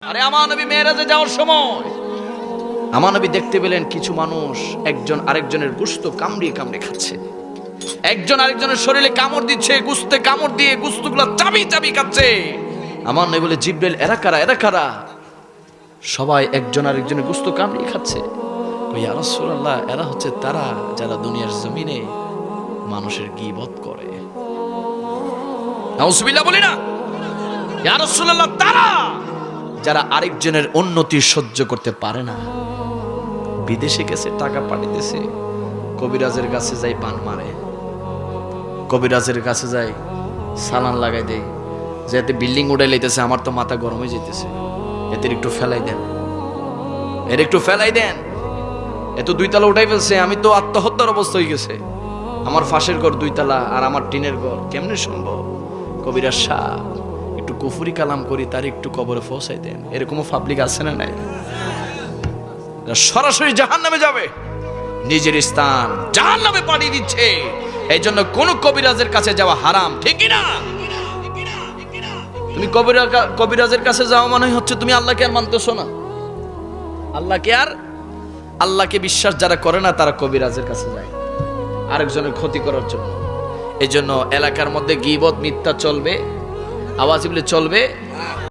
আরে আমার নবী মেয়েরাজে যাওয়ার সময়। আমার নবী দেখতে পেলেন কিছু মানুষ একজন আরেকজনের গুস্ত কামড়িয়ে কামড়ে খাচ্ছে। একজন আরেকজনের শরীরে কামড় দিচ্ছে, গুস্তে কামড় দিয়ে গুস্তগুলো চাবি চাবি খাচ্ছে। আমার নবী বলে জিব্রেল এরা কারা? এরা কারা? সবাই একজন আরেকজনের গুস্ত কামড়িয়ে খাচ্ছে। ওই আরসুল্লাহ এরা হচ্ছে তারা যারা দুনিয়ার জমিনে মানুষের গিবত করে। বলি না। তারা যারা আরেকজনের উন্নতি সহ্য করতে পারে না। বিদেশে গেছে, টাকা পাঠাইতেছে। কবিরাজের কাছে যাই পান মারে। কবিরাজের কাছে যাই সালান লাগাই দেয় যে এতে বিল্ডিং উড়াই লাইতেছে, আমার তো মাথা গরম হয়ে যেতেছে এতে একটু ফেলাই দেন। এর একটু ফেলাই দেন। এত দুই তালা উঠাই ফেলছে, আমি তো আত্মহত্যার অবস্থা হয়ে গেছে। আমার ফাঁসের ঘর দুই তালা আর আমার টিনের ঘর, কেমনে সম্ভব? কবিরাজ শাহ একটু কুফুরি কালাম করি, তার একটু কবরে ফসাই দেন। এরকমও পাবলিক আছে না নাই? সরাসরি জাহান নামে যাবে। নিজের স্থান জাহান নামে পাঠিয়ে দিচ্ছে। এই জন্য কোন কবিরাজের কাছে যাওয়া হারাম, ঠিক না তুমি কবিরা কবিরাজের কাছে যাওয়া মানে হচ্ছে তুমি আল্লাহকে আর মানতেছো না। আল্লাহকে আর আল্লাহকে বিশ্বাস যারা করে না, তারা কবিরাজের কাছে যায়। আরেকজনের ক্ষতি করার জন্য। এই জন্য এলাকার মধ্যে গিবত, মিথ্যা চলবে। আওয়াজ চলবে।